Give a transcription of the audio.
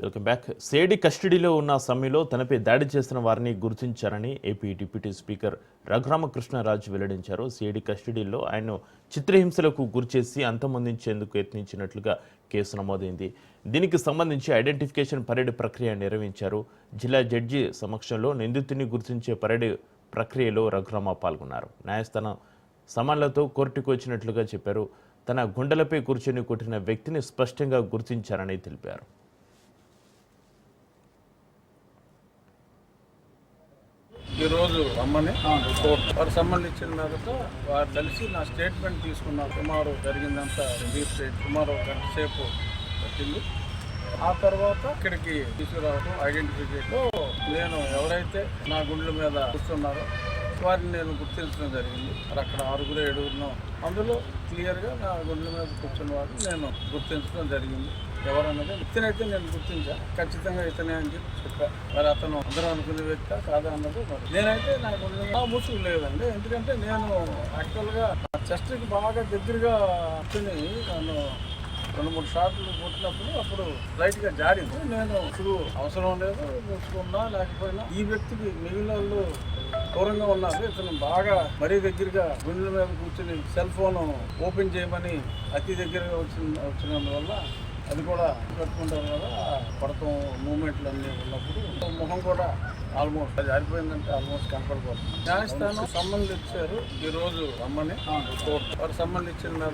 Welcome back సేడి కస్టడీలో ఉన్న సమ్మెలో తనపై దాడి చేసిన వారిని గుర్తించారని ఏపీ డిప్యూటీ స్పీకర్ రఘురామకృష్ణరాజు వెల్లడించారు. సేడి కస్టడీలో ఆయన చిత్రహింసలకు గురిచేసి అంతమొందించేందుకు యత్నించినట్లుగా కేసు నమోదైంది. దీనికి సంబంధించి ఐడెంటిఫికేషన్ పరేడ్ ప్రక్రియ నిర్వహించారు. జిల్లా జడ్జి సమక్షంలో నిందితుని గుర్తించే పరేడ్ ప్రక్రియలో రఘురామ పాల్గొన్నారు. న్యాయస్థానం సమాన్లతో కోర్టుకు వచ్చినట్లుగా చెప్పారు. తన గుండెలపై కూర్చొని కొట్టిన వ్యక్తిని స్పష్టంగా గుర్తించారని తెలిపారు. ఈరోజు రమ్మని? కోర్టు. వారు ఇచ్చిన మీదట వారు కలిసి నా స్టేట్మెంట్ తీసుకున్నారు సుమారు జరిగిందంతా స్టేట్. సుమారు గంట సేపు పట్టింది. ఆ తర్వాత ఇక్కడికి తీసుకురావడం ఐడెంటిఫికేషన్. నేను ఎవరైతే నా గుండెల మీద కూర్చున్నారో వారిని నేను గుర్తించడం జరిగింది. మరి అక్కడ ఆరుగురు ఏడుగురును అందులో క్లియర్గా నా గుండెల మీద కూర్చున్న వారిని నేను గుర్తించడం జరిగింది. ఎవరన్నది ఇతనైతే నేను గుర్తించాను ఖచ్చితంగా ఇతనే అని చెప్పి చెప్పాను మరి అతను అందరూ అనుకునే వ్యక్తి కాదా అన్నది మరి నేనైతే నా గుండె మీద ముసుగు లేదండి. ఎందుకంటే నేను యాక్చువల్గా చెస్ట్కి బాగా దగ్గరగా కూర్చుని నన్ను రెండు మూడు షాట్లు కొట్టినప్పుడు అప్పుడు లైట్గా జారింది. నేను ఇప్పుడు అవసరం లేదు మూసుకున్నా లేకపోయినా ఈ వ్యక్తికి మిగిలిన వాళ్ళు దూరంగా ఉన్నారు. ఇతను బాగా మరీ దగ్గరగా గుండెల మీద కూర్చుని సెల్ ఫోన్ ఓపెన్ చేయమని అతి దగ్గరగా వచ్చిన వచ్చినందువల్ల అది కూడా కట్టుకుంటాం కదా పడతాం మూమెంట్లు అన్నీ ఉన్నప్పుడు. ముఖం కూడా ఆల్మోస్ట్ అది జారిపోయిందంటే ఆల్మోస్ట్ కనపడిపోతుంది న్యాయస్థానం సమ్మన్లు ఇచ్చారు ఈ రోజు రమ్మని కోర్టు వారు సమ్మన్లు ఇచ్చిన